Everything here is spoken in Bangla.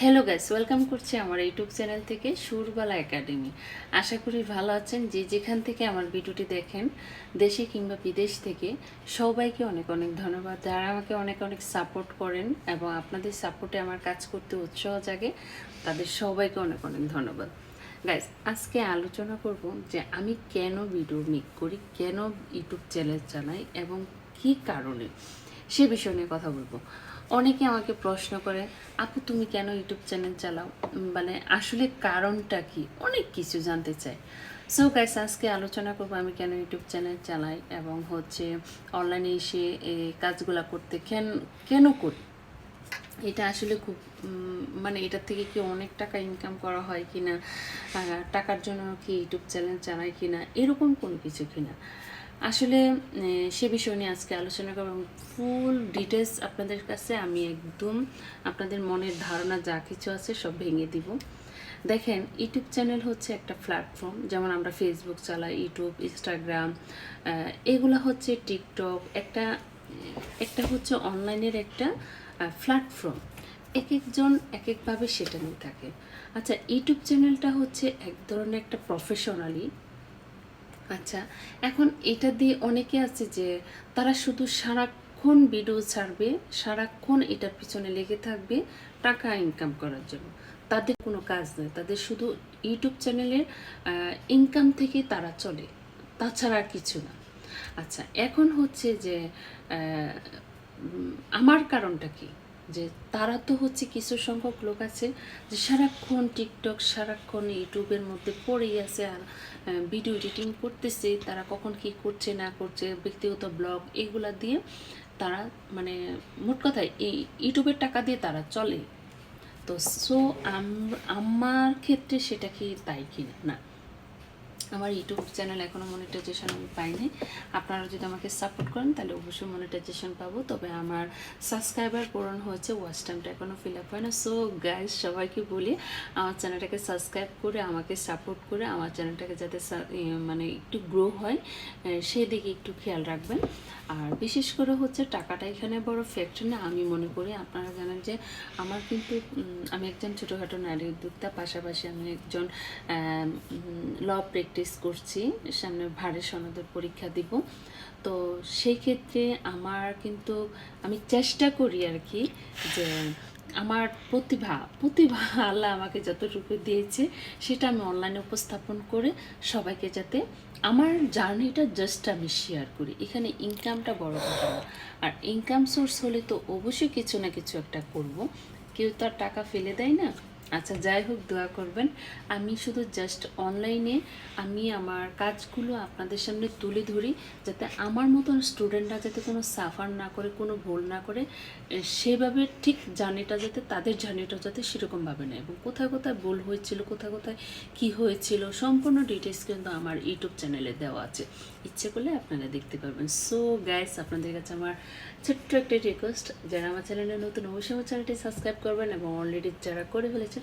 হ্যালো গাইস ওয়েলকাম করছি আমার ইউটিউব চ্যানেল থেকে সুরবালা একাডেমি আশা করি ভালো আছেন। যে যেখান থেকে আমার ভিডিওটি দেখেন, দেশে কিংবা বিদেশ থেকে, সবাইকে অনেক অনেক ধন্যবাদ। যারা আমাকে অনেক অনেক সাপোর্ট করেন এবং আপনাদের সাপোর্টে আমার কাজ করতে উৎসাহ জাগে, তাদের সবাইকে অনেক অনেক ধন্যবাদ। গাইস আজকে আলোচনা করব যে আমি কেন ভিডিও মেক করি, কেন ইউটিউব চ্যানেল চালাই এবং কী কারণে, সে বিষয় নিয়ে কথা বলব। অনেকে আমাকে প্রশ্ন করে, আপু, তুমি কেন ইউটিউব চ্যানেল চালাও? মানে আসলে কারণটা কি? অনেক কিছু জানতে চাই। সো গাইস আজকে আলোচনা করব আমি কেন ইউটিউব চ্যানেল চালাই এবং হচ্ছে অনলাইনে এসে এই কাজগুলা করতে কেন কেন করি? এটা আসলে খুব মানে এটার থেকে কি অনেক টাকা ইনকাম করা হয় কি না টাকার জন্য কি ইউটিউব চ্যানেল চালাই কি না এরকম কোনো কিছু কি না আসলে সে বিষয় নিয়ে আজকে আলোচনা করব ফুল ডিটেলস আপনাদের কাছে আমি একদম আপনাদের মনের ধারণা যা কিছু আছে সব ভেঙে দিব। দেখেন ইউটিউব চ্যানেল হচ্ছে একটা প্ল্যাটফর্ম যেমন আমরা ফেসবুক চালাই ইউটিউব ইনস্টাগ্রাম এগুলো হচ্ছে টিকটক একটা একটা হচ্ছে অনলাইনের একটা প্ল্যাটফর্ম এক একজন এক একভাবে সেটা নিয়ে থাকে। আচ্ছা ইউটিউব চ্যানেলটা হচ্ছে এক ধরনের একটা প্রফেশনালি আচ্ছা এখন এটা দিয়ে অনেকে আছে যে তারা শুধু সারাক্ষণ ভিডিও ছাড়বে, সারাক্ষণ এটার পিছনে লেগে থাকবে টাকা ইনকাম করার জন্য। তাদের কোনো কাজ নেই, তাদের শুধু ইউটিউব চ্যানেলের ইনকাম থেকে তারা চলে, তাছাড়া কিছু না। আচ্ছা এখন হচ্ছে যে আমার কারণটা কি? যে তারা তো হচ্ছে কিছু সংখ্যক লোক আছে যে সারাক্ষণ টিকটক, সারাক্ষণ ইউটিউবের মধ্যে পড়েই আছে আর ভিডিও এডিটিং করতেছে, তারা কখন কি করছে, না করছে, ব্যক্তিগত ব্লগ এগুলা দিয়ে তারা মানে মোট কথায় এই ইউটিউবের টাকা দিয়ে তারা চলে। তো সো আমার ক্ষেত্রে সেটা কি তাই কিনা? না। আমার ইউটিউব চ্যানেল এখনও মনিটাইজেশন আমি পাইনি। আপনারা যদি আমাকে সাপোর্ট করেন, তাহলে অবশ্যই মনিটাইজেশন পাবো। তবে আমার সাবস্ক্রাইবার পূরণ হয়েছে ওয়াচ টাইমটা এখনও ফিল আপ হয় না সো গাইজ সবাইকে বলি, আমার চ্যানেলটাকে সাবস্ক্রাইব করে, আমাকে সাপোর্ট করে, আমার চ্যানেলটাকে যাতে মানে একটু গ্রো হয় সেদিকে একটু খেয়াল রাখবেন। আর বিশেষ করে হচ্ছে টাকাটা এখানে বড় ফ্যাক্টর না। আমি মনে করি আপনারা জানেন যে, আমার কিন্তু আমি একজন ছোটোখাটো নারী উদ্যোক্তা, পাশাপাশি আমি একজন ল প্র্যাকটিস করছি, সামনে ভারে সনদের পরীক্ষা দিব। তো সেই ক্ষেত্রে আমার কিন্তু, আমি চেষ্টা করি আর কি যে আমার প্রতিভা প্রতিভা আল্লাহ আমাকে যতটুকু দিয়েছে, সেটা আমি অনলাইনে উপস্থাপন করে সবাইকে যাতে আমার জার্নিটা জাস্ট আমি শেয়ার করি। এখানে ইনকামটা বড় কথা আর ইনকাম সোর্স হলে তো অবশ্যই কিছু না কিছু একটা করব। কেউ তো আর টাকা ফেলে দেয় না। আচ্ছা যাই হোক, দোয়া করবেন। আমি শুধু জাস্ট অনলাইনে আমি আমার কাজগুলো আপনাদের সামনে তুলে ধরি, যাতে আমার মতন স্টুডেন্টরা যাতে কোনো সাফার না করে, কোনো ভুল না করে সেভাবে ঠিক জার্নিটা যাতে তাদের জার্নিটা যাতে সেরকমভাবে নেয়। এবং কোথায় কোথায় ভুল হয়েছিল, কোথায় কোথায় কি হয়েছিল, সম্পূর্ণ ডিটেলস কিন্তু আমার ইউটিউব চ্যানেলে দেওয়া আছে। ইচ্ছে করলে আপনারা দেখতে পারবেন। সো গ্যাস আপনাদের কাছে আমার ছোট্ট একটা রিকোয়েস্ট যারা আমার চ্যানেলে নতুন, অবশ্যই আমার চ্যানেলটি সাবস্ক্রাইব করবেন এবং অলরেডি যারা করে ফেলেছেন